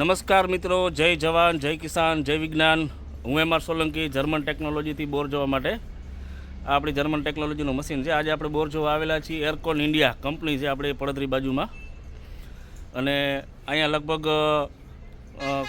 નમસ્કાર મિત્રો જય જવાન જય કિસાન જય વિજ્ઞાન. હું એમ આર સોલંકી જર્મન ટેકનોલોજીથી બોર જોવા માટે. આ આપણી જર્મન ટેકનોલોજીનું મશીન છે. આજે આપણે બોર જોવા આવેલા છીએ એરકોન ઇન્ડિયા કંપની છે આપણે પડદરી બાજુમાં. અને અહીંયા લગભગ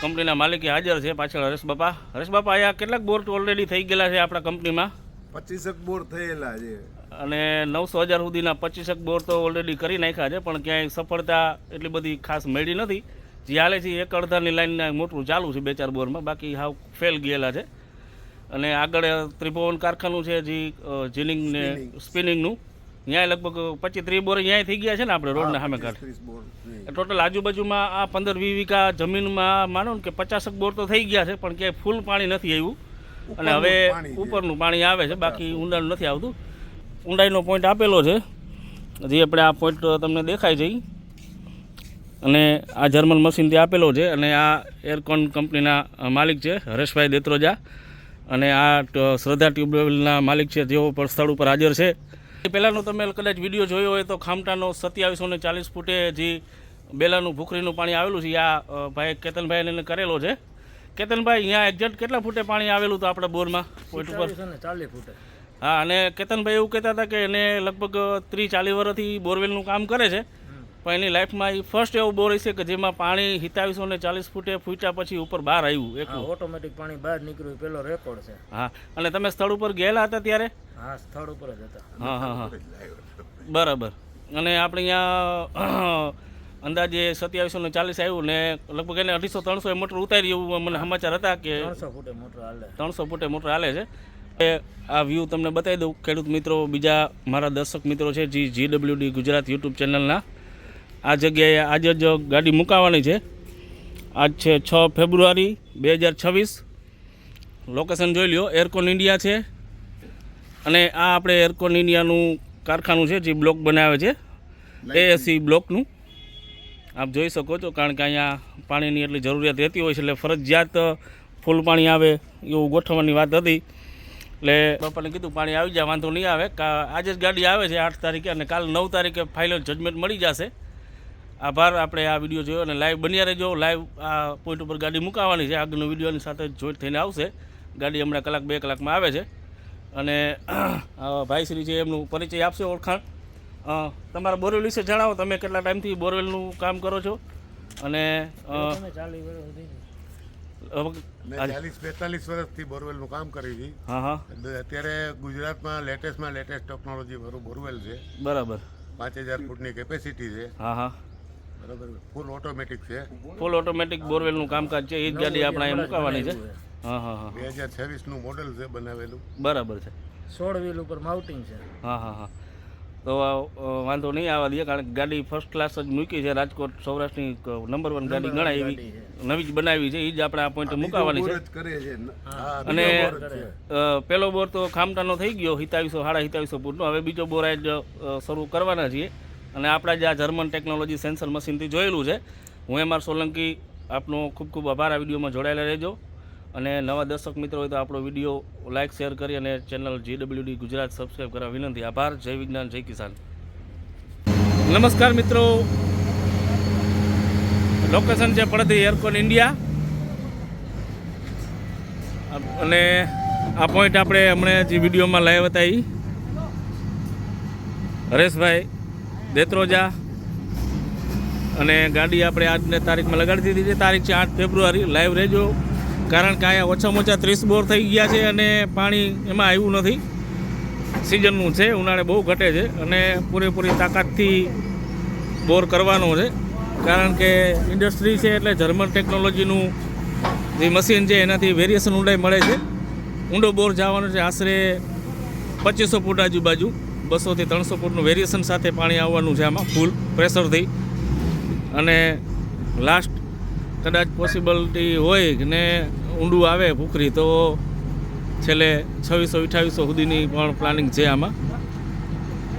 કંપનીના માલિકી હાજર છે પાછળ હરેશ બાપા. હરેશ બાપા અહીંયા કેટલાક બોર ઓલરેડી થઈ ગયેલા છે આપણા કંપનીમાં? પચીસક બોર થયેલા છે. અને નવસો હજાર સુધીના પચીસક બોર તો ઓલરેડી કરી નાખ્યા છે પણ ક્યાંય સફળતા એટલી બધી ખાસ મળી નથી. જે હાલે છે એક અડધાની લાઈનના મોટું ચાલુ છે બે ચાર બોરમાં બાકી હાવ ફેલ ગયેલા છે. અને આગળ ત્રિભુવન કારખાનું છે જે જીનિંગ ને સ્પિનિંગનું. ત્યાં લગભગ પચીસ ત્રીસ બોર ત્યાં થઈ ગયા છે ને આપણે રોડના સામે કાઢ. ટોટલ આજુબાજુમાં આ પંદર વીસ વીઘા જમીનમાં માનો ને કે પચાસક બોર તો થઈ ગયા છે પણ ક્યાંય ફૂલ પાણી નથી આવ્યું. અને હવે ઉપરનું પાણી આવે છે બાકી ઊંડાણ નથી આવતું. ઊંડાઈનો પોઈન્ટ આપેલો છે. જે આપણે આ પોઈન્ટ તમને દેખાય છે. અને આ જર્મન મશીનથી આપેલો છે અને આ એરકોન કંપનીના માલિક છે હરેશભાઈ દેત્રોજા. અને આ શ્રદ્ધા ટ્યુબવેલના માલિક છે જેઓ પણ સ્થળ ઉપર હાજર છે. એ પહેલાંનો તમે કદાચ વીડિયો જોયો હોય તો ખામટાનો સત્યાવીસો ને ચાલીસ ફૂટે જે બેલાનું ભૂખરીનું પાણી આવેલું છે આ ભાઈ કેતનભાઈ એને કરેલો છે. કેતનભાઈ અહીંયા એક્ઝેક્ટ કેટલા ફૂટે પાણી આવેલું હતું આપણા બોરમાં? પોઈન્ટ ઉપર? ચાલીસ ફૂટે. હા અને કેતનભાઈ એવું કહેતા હતા કે એને લગભગ ત્રીસ ચાલીસ વર્ષથી બોરવેલનું કામ કરે છે. પણ એની લાઈફમાં એ ફર્સ્ટ એવું બોર હશે કે જેમાં પાણી હિતાવીસો ને ચાલીસ ફૂટે ફૂટ્યા પછી ઉપર બહાર આવ્યું એટલું ઓટોમેટિક પાણી બહાર નીકળ્યું એ પેલો રેકોર્ડ છે. હા અને તમે સ્થળ ઉપર ગયેલા હતા ત્યારે? હા સ્થળ ઉપર જ હતા. હા હા હા. બરાબર. અને આપણે અહીંયા અંદાજે સત્યાવીસો ને ચાલીસ આવ્યું ને લગભગ એને અઢીસો ત્રણસો મોટર ઉતારી એવું મને સમાચાર હતા કે ત્રણસો ફૂટે મોટર હાલે. ત્રણસો ફૂટે મોટર હાલે છે. એ આ વ્યૂ તમને બતાવી દઉં. ખેડૂત મિત્રો બીજા મારા દર્શક મિત્રો છે જે જીડબ્લ્યુડી ગુજરાત યુટ્યુબ ચેનલના આ જગ્યાએ આજે જ ગાડી મુકાવાની છે. આજ છે છ ફેબ્રુઆરી બે હજાર છવ્વીસ. લોકેશન જોઈ લ્યો એરકોન ઇન્ડિયા છે. અને આ આપણે એરકોન ઇન્ડિયાનું કારખાનું છે, જે બ્લોક બનાવે છે. એએસસી બ્લોકનું. આપ જોઈ શકો છો, કારણ કે અહીંયા પાણીની એટલી જરૂરિયાત રહેતી હોય છે, એટલે ફરજિયાત ફૂલ પાણી આવે એવું ગોઠવવાની વાત હતી. એટલે બાપાને કીધું પાણી આવી જાય, વાંધો નહીં આવે. આજે જ ગાડી આવે છે આઠ તારીખે અને કાલ નવ તારીખે ફાઇનલ જજમેન્ટ મળી જશે. આભાર. આપણે આ વીડિયો જોયો અને લાઈવ બન્યા રહેજો. લાઈવ આ પોઈન્ટ ઉપર ગાડી મુકાવાની છે. આગળનો વિડીયોની સાથે જોઈન્ટ થઈને આવશે. ગાડી હમણાં કલાક બે કલાકમાં આવે છે. અને આ ભાઈશ્રી છે એમનું પરિચય આપશે ઓળખાણ. તમારા બોરવેલ વિશે જણાવો. તમે કેટલા ટાઈમથી બોરવેલનું કામ કરો છો? અને ચાલીસ બેતાલીસ વર્ષથી બોરવેલનું કામ કરી છે હા હા. અત્યારે ગુજરાતમાં લેટેસ્ટમાં લેટેસ્ટ ટેકનોલોજી વાળું બોરવેલ છે. બરાબર. પાંચ હજાર ફૂટની કેપેસિટી છે. હા હા. બરાબર. ફૂલ ઓટોમેટિક છે. ફૂલ ઓટોમેટિક બોરવેલનું કામકાજ છે. એ જ ગાડી આપણે અહીં મુકાવાની છે. હા હા હા. બે હજાર છવ્વીસનું મોડલ છે બનાવેલું. બરાબર છે. સોળ વ્હીલ ઉપર માઉન્ટિંગ છે. હા હા હા. તો વાંધો નહીં આવવા દઈએ કારણ કે ગાડી ફર્સ્ટ ક્લાસ જ મૂકી છે. રાજકોટ સૌરાષ્ટ્રની નંબર વન ગાડી ગણાય એવી નવી જ બનાવી છે. એ જ આપણે આ પોઈન્ટ મુકાવાની છે. બોર જ કરે છે. હા. અને બોર જ પેલો બોર તો ખામટાનો થઈ ગયો. હિતાવીસો સાડા હિતાવીસો ફૂટનો. હવે બીજો બોર આજ શરૂ કરવાના છીએ. અને આપણા જે આ જર્મન ટેકનોલોજી સેન્સર મશીનથી જોયેલું છે, હું એમ આર સોલંકી આપનો ખૂબ ખૂબ આભાર. આ વિડીયોમાં જોડાયેલા રહેજો. અને નવા દર્શક મિત્રો હોય તો આપણો વીડિયો લાઇક શેર કરી અને ચેનલ જીડબ્લ્યુડી ગુજરાત સબસ્ક્રાઈબ કરવા વિનંતી. આભાર. જય વિજ્ઞાન, જય કિસાન. નમસ્કાર મિત્રો. લોકેશન છે પડતી એરકોન ઇન્ડિયા અને આ પોઈન્ટ આપણે હમણાં જે વિડીયોમાં લાવ્યા હતા એ હરેશભાઈ દેત્રોજા. અને ગાડી આપણે આજને તારીખમાં લગાડી દીધી છે. તારીખ છે આઠ ફેબ્રુઆરી. લાઈવ રહેજો. કારણ કે અહીંયા ઓછામાં ઓછા ત્રીસ બોર થઈ ગયા છે અને પાણી એમાં આવ્યું નથી. સિઝનનું છે. ઉનાળે બહુ ઘટે છે. અને પૂરેપૂરી તાકાતથી બોર કરવાનો છે. કારણ કે ઇન્ડસ્ટ્રી છે એટલે જર્મન ટેકનોલોજીનું જે મશીન છે, એનાથી વેરિએશન ઊંડાઈ મળે છે. ઊંડો બોર જવાનો છે. આશરે પચીસો ફૂટ આજુબાજુ. બસોથી ત્રણસો ફૂટનું વેરિએશન સાથે પાણી આવવાનું છે આમાં ફૂલ પ્રેશરથી. અને લાસ્ટ કદાચ પોસિબિલિટી હોય ને ઊંડું આવે ભૂખરી, તો છેલ્લે છવ્વીસો અઠાવીસો સુધીની પણ પ્લાનિંગ છે આમાં.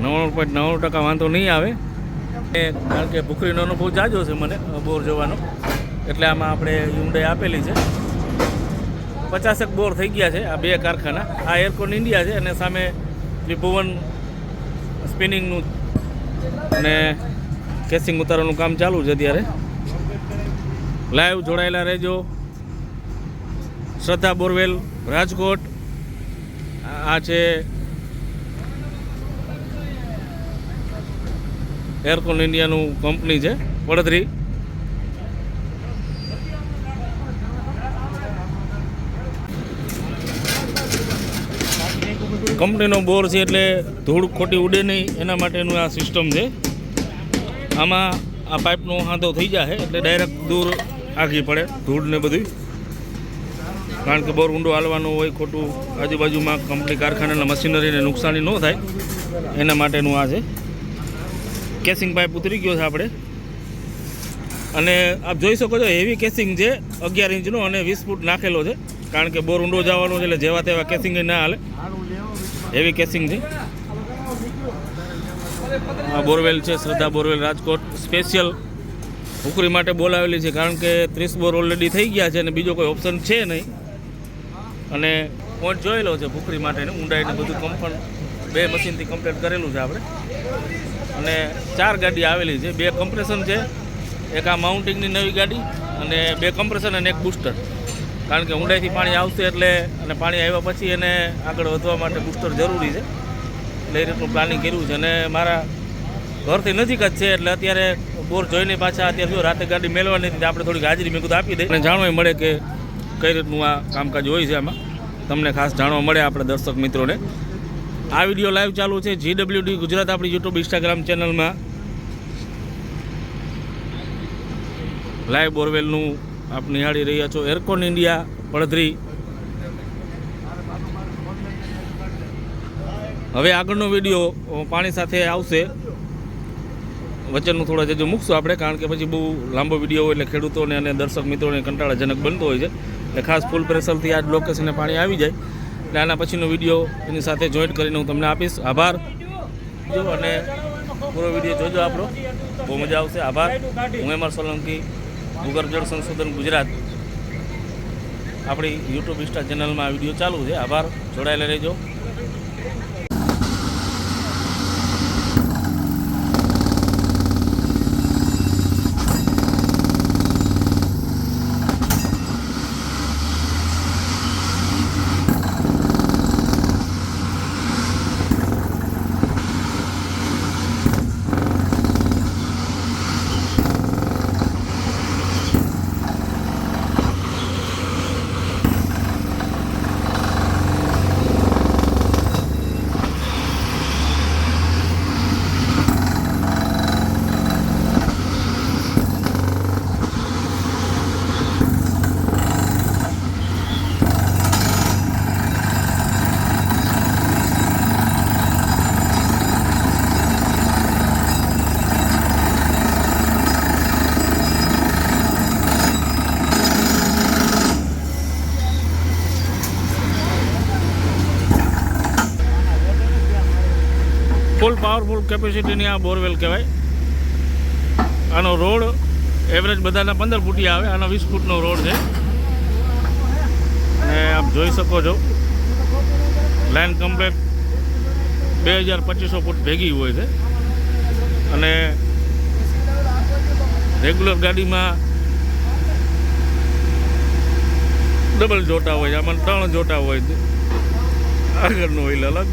નવ્વાણું પોઈન્ટ નવ્વાણું ટકા વાંધો નહીં આવે. એ કારણ કે ભૂખરીનો અનુભવ જાજો છે મને, બોર જોવાનો. એટલે આમાં આપણે ઊંડાઈ આપેલી છે. પચાસેક બોર થઈ ગયા છે આ બે કારખાના. આ એરકોન ઇન્ડિયા છે અને સામે ત્રિભુવન સ્પિનિંગનું અને કેસિંગ ઉતારવાનું કામ ચાલુ છે અત્યારે. લાઈવ જોડાયેલા રહેજો. શ્રદ્ધા બોરવેલ, રાજકોટ. આ છે એરકોન ઇન્ડિયાનું કંપની છે, વડોદરી. કંપનીનો બોર છે એટલે ધૂળ ખોટી ઉડે નહીં. એના માટેનું આ સિસ્ટમ છે. આમાં આ પાઇપનો હાંધો થઈ જાય એટલે ડાયરેક્ટ દૂર આગી પડે ધૂળ ને બધું. કારણ કે બોર ઊંડો હાલવાનો હોય, ખોટું, આજુબાજુમાં કંપની કારખાનાના મશીનરીને નુકસાની ન થાય. એના માટેનું આ છે. કેસિંગ પાઇપ ઉતરી ગયો છે આપણે. અને આપ જોઈ શકો છો હેવી કેસિંગ છે, અગિયાર ઇંચનો અને વીસ ફૂટ નાખેલો છે. કારણ કે બોર ઊંડો જવાનો છે એટલે જેવા તેવા કેસિંગ ના હાલે. હેવી કેસિંગ છે. બોરવેલ છે, શ્રદ્ધા બોરવેલ રાજકોટ. સ્પેશિયલ ઉકરી માટે બોલાવેલી છે, કારણ કે ત્રીસ બોર ઓલરેડી થઈ ગયા છે અને બીજો કોઈ ઓપ્શન છે નહીં. અને પોઈન્ટ જોયેલો છે ભૂખરી માટે ઊંડાઈને બધું કમ્ફર્ટ બે મશીનથી કમ્પ્લીટ કરેલું છે આપણે. અને ચાર ગાડી આવેલી છે, બે કમ્પ્રેશન છે, એક આ માઉન્ટિંગની નવી ગાડી અને બે કમ્પ્રેશન અને એક બૂસ્ટર કારણ કે ઊંડાઈથી પાણી આવશે એટલે અને પાણી આવ્યા પછી એને આગળ વધવા માટે બૂસ્ટર જરૂરી છે. એટલે એ રીતનું પ્લાનિંગ કર્યું છે. અને મારા ઘરથી નજીક જ છે એટલે અત્યારે બોર જોઈને પાછા અત્યારે જો રાતે ગાડી મેળવાની હતી, આપણે થોડીક હાજરી મેં કીધું આપી દઈએ અને જાણવા મળે કે કઈ રીતનું આ કામકાજ હોય છે આમાં. તમને ખાસ જાણવા મળે આપણા દર્શક મિત્રોને. આ વીડિયો લાઈવ ચાલુ છે જીડબ્લ્યુડી ગુજરાત આપણી યુટ્યુબ ઇન્સ્ટાગ્રામ ચેનલમાં લાઈવ બોરવેલનું આપ નિહાળી રહ્યા છો એરકોન ઇન્ડિયા પડધરી. હવે આગળનો વીડિયો પાણી સાથે આવશે. વચનનું થોડા જજો મૂકશું આપણે, કારણ કે પછી બહુ લાંબો વીડિયો હોય એટલે ખેડૂતોને અને દર્શક મિત્રોને કંટાળાજનક બનતો હોય છે. એટલે ખાસ ફૂલ પ્રેશરથી આ લોકેશને પાણી આવી જાય. એટલે આના પછીનો વીડિયો એની સાથે જોઈન્ટ કરીને હું તમને આપીશ. આભાર. જો અને પૂરો વીડિયો જોજો આપણો. બહુ મજા આવશે. આભાર. હું એમ આર સોલંકી. ભૂગર્ભ જળ સંશોધન ગુજરાત. આપણી યુટ્યુબ ઇન્સ્ટા ચેનલમાં વીડિયો ચાલુ છે. આભાર. જોડાયેલા રહેજો. ફૂલ પાવરફુલ કેપેસિટીની આ બોરવેલ કહેવાય. આનો રોડ એવરેજ બધાના પંદર ફૂટી આવે, આનો વીસ ફૂટનો રોડ છે. અને આપ જોઈ શકો છો લાઇન કમ્પ્લેટ બે હજાર પચીસો ફૂટ ભેગી હોય છે. અને રેગ્યુલર ગાડીમાં ડબલ જોટા હોય છે, આમાં ત્રણ જોટા હોય છે. આગળનું ઓઇલ અલગ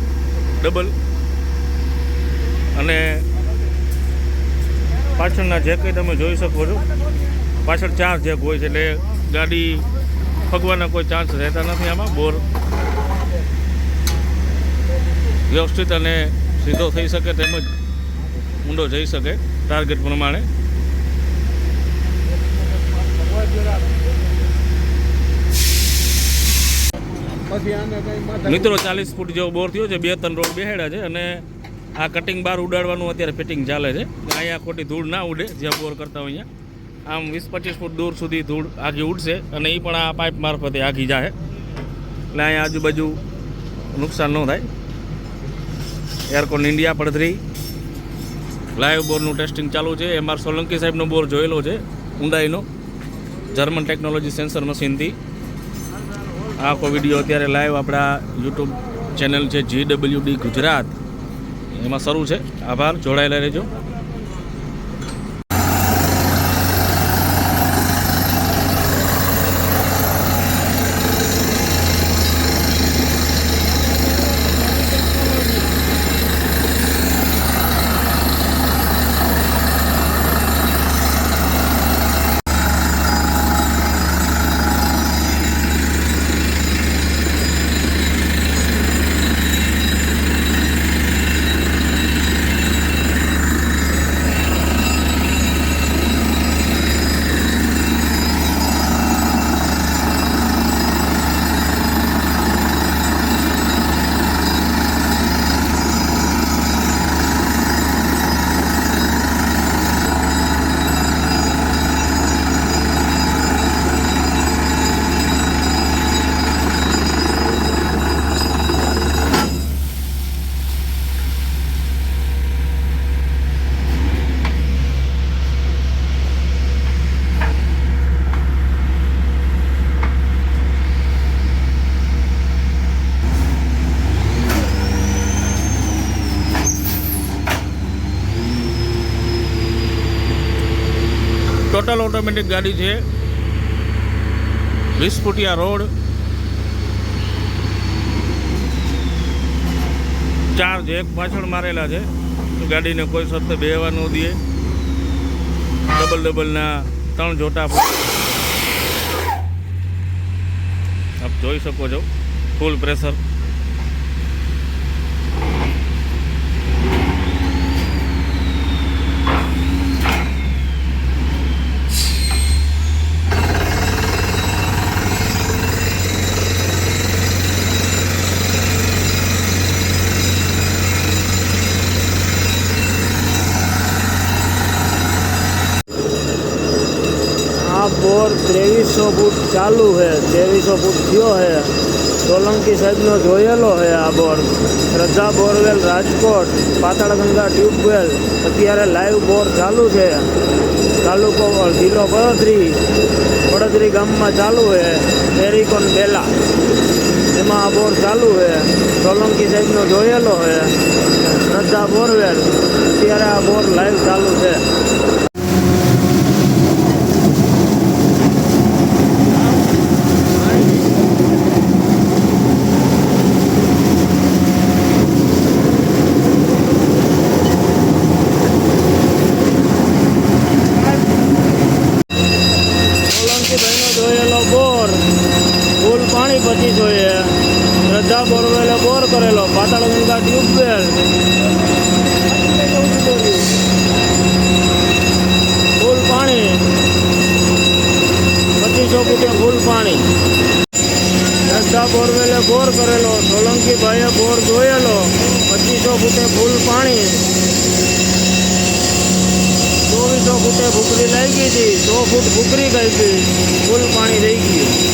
ડબલ અને પાછળના જેક તમે જોઈ શકો છો, પાછળ ચાર જેક હોય છે, એટલે ગાડી ફગવાના કોઈ ચાન્સ રહેતા નથી આમાં. બોર વ્યવસ્થિત અને સીધો થઈ શકે તેમજ ઊંડો જઈ શકે ટાર્ગેટ પ્રમાણે. મિત્રો, ચાલીસ ફૂટ જેવો બોર થયો છે, બે ત્રણ રોડ બેહેડા છે અને આ કટિંગ બાર ઉડાડવાનું અત્યારે ફિટિંગ ચાલે છે. અહીંયા ખોટી ધૂળ ના ઉડે, જ્યાં બોર કરતા હોય અહીંયા. આમ વીસ પચીસ ફૂટ દૂર સુધી ધૂળ આગી ઉડશે અને એ પણ આ પાઇપ મારફતે આગી જાય એટલે અહીંયા આજુબાજુ નુકસાન ન થાય. Aircon India Paddhari. લાઈવ બોરનું ટેસ્ટિંગ ચાલુ છે. એમ આર સોલંકી સાહેબનો બોર જોયેલો છે, ઊંડાઈનો. જર્મન ટેકનોલોજી સેન્સર મશીનથી આખો વીડિયો અત્યારે લાઈવ આપણા યુટ્યુબ ચેનલ છે જી ડબલ્યુડી ગુજરાત. એમાં શરૂ છે. આભાર. જોડાયેલા રહેજો. ઓટોમેટિક ગાડી છે. વીસ ફૂટિયા રોડ. ચાર જેક પાછળ મારેલા છે. ગાડીને કોઈ સત્તે બેહવા ન દે. ડબલ ડબલના ત્રણ જોટા આપ જોઈ શકો છો. ફૂલ પ્રેશર આ બોર ત્રેવીસો ફૂટ ચાલુ છે ત્રેવીસો ફૂટ થયો છે સોલંકી સાહેબનો જોયેલો છે આ bore. Shraddha borewell, Rajkot, Patalganga tubewell. અત્યારે લાઈવ બોર ચાલુ છે. તાલુકો જિલ્લો બળદરી બળદરી ગામમાં ચાલુ છે એરિકોન બેલા. એમાં આ બોર ચાલુ છે સોલંકી સાહેબનો જોયેલો છે શ્રદ્ધા બોરવેલ. અત્યારે આ બોર લાઈવ ચાલુ છે સોલંકીભાઈનો જોયેલો બોર ફૂલ પાણી પછી જોઈએ શ્રદ્ધા બોરવેલે બોર કરેલો પાતાળ ટ્યુબવેલ ફૂલ પાણી પચીસો ફૂટે ફૂલ પાણી શ્રદ્ધા બોરવેલે બોર કરેલો સોલંકીભાઈએ બોર જોયેલો પચીસો ફૂટે ફૂલ પાણી ચોવીસો ફૂટે ભૂખરી લાગી હતી, સો ફૂટ ભૂકરી ગઈ હતી, ફૂલ પાણી રહી ગયું.